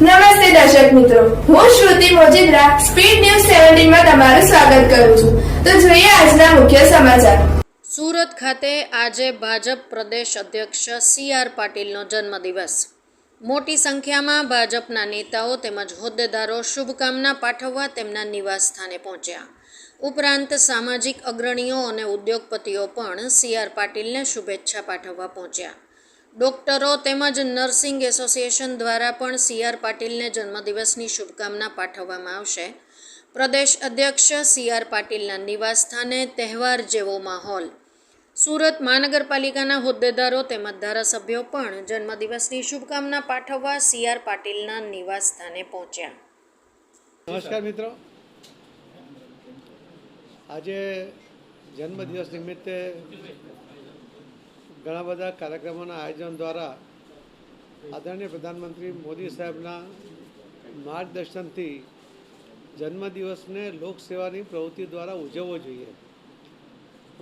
નમસ્તે દર્શક મિત્રો. હું શ્રુતિ મોજીદ્રા, સ્પીડ ન્યૂઝ સેવન્ટીનમાં તમારું સ્વાગત કરું છું. તો જોઈએ આજના મુખ્ય સમાચાર. સુરત ખાતે આજે ભાજપ પ્રદેશ અધ્યક્ષ સી આર પાટીલનો જન્મદિવસ. મોટી સંખ્યામાં ભાજપના નેતાઓ તેમજ હોદ્દેદારો શુભકામના પાઠવવા તેમના નિવાસ સ્થાને પહોંચ્યા. ઉપરાંત સામાજિક અગ્રણીઓ અને ઉદ્યોગપતિઓ પણ સી આર પાટીલને શુભેચ્છા પાઠવવા પહોંચ્યા. ડોક્ટરો તેમજ નર્સિંગ એસોસિએશન દ્વારા પણ સી આર પાટીલને જન્મદિવસની શુભકામના પાઠવવામાં આવશે. પ્રદેશ અધ્યક્ષ સી આર પાટીલના નિવાસ સ્થાને તહેવાર જેવો માહોલ. સુરત મહાનગરપાલિકાના હોદ્દેદારો તેમજ ધારાસભ્યો પણ જન્મદિવસની શુભકામના પાઠવવા સી આર પાટીલના નિવાસ સ્થાને પહોંચ્યા. નમસ્કાર મિત્રો. આજે જન્મદિવસ નિમિત્તે ઘણા બધા કાર્યક્રમોના આયોજન દ્વારા આદરણીય પ્રધાનમંત્રી મોદી સાહેબના માર્ગદર્શનથી જન્મદિવસને લોકસેવાની પ્રવૃત્તિ દ્વારા ઉજવવો જોઈએ.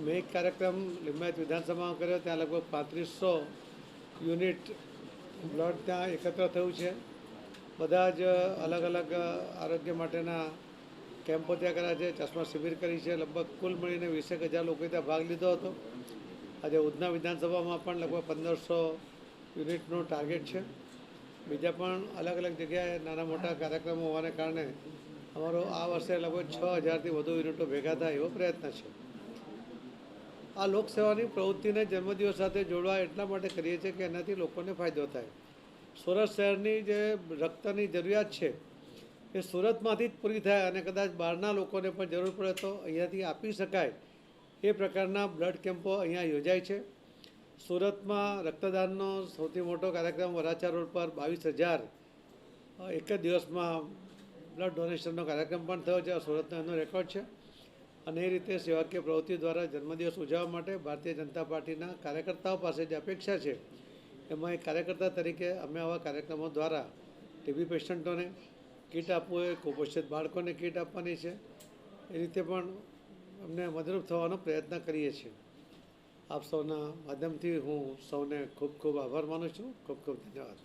મેં એક કાર્યક્રમ લિંબાયત વિધાનસભામાં કર્યો, ત્યાં લગભગ પાંત્રીસો યુનિટ બ્લડ ત્યાં એકત્ર થયું છે. બધા જ અલગ અલગ આરોગ્ય માટેના કેમ્પો ત્યાં કર્યા છે, ચશ્મા શિબિર કરી છે. લગભગ કુલ મળીને વીસેક હજાર લોકોએ ત્યાં ભાગ લીધો હતો. આજે ઉધના વિધાનસભામાં પણ લગભગ પંદરસો યુનિટનો ટાર્ગેટ છે. બીજા પણ અલગ અલગ જગ્યાએ નાના મોટા કાર્યક્રમો હોવાને કારણે અમારો આ વર્ષે લગભગ છ હજારથી વધુ યુનિટો ભેગા થાય એવો પ્રયત્ન છે. આ લોકસેવાની પ્રવૃત્તિને જન્મદિવસ સાથે જોડવા એટલા માટે કરીએ છીએ કે એનાથી લોકોને ફાયદો થાય. સુરત શહેરની જે રક્તની જરૂરિયાત છે એ સુરતમાંથી જ પૂરી થાય અને કદાચ બહારના લોકોને પણ જરૂર પડે તો અહીંયાથી આપી શકાય એ પ્રકારના બ્લડ કેમ્પો અહીંયા યોજાય છે. સુરતમાં રક્તદાનનો સૌથી મોટો કાર્યક્રમ વરાછા રોડ પર બાવીસ હજાર એક જ દિવસમાં બ્લડ ડોનેશનનો કાર્યક્રમ પણ થયો છે. સુરતનો એનો રેકોર્ડ છે. અને એ રીતે સેવાકીય પ્રવૃત્તિ દ્વારા જન્મદિવસ ઉજવવા માટે ભારતીય જનતા પાર્ટીના કાર્યકર્તાઓ પાસે જે અપેક્ષા છે, એમાં એક કાર્યકર્તા તરીકે અમે આવા કાર્યક્રમો દ્વારા ટીબી પેશન્ટોને કીટ આપવું એ કુપોષિત બાળકોને કીટ આપવાની છે. એ રીતે પણ અમને મદદરૂપ થવાનો પ્રયત્ન કરીએ છીએ. આપ સૌના માધ્યમથી હું સૌને ખૂબ ખૂબ આભાર માનું છું. ખૂબ ખૂબ ધન્યવાદ.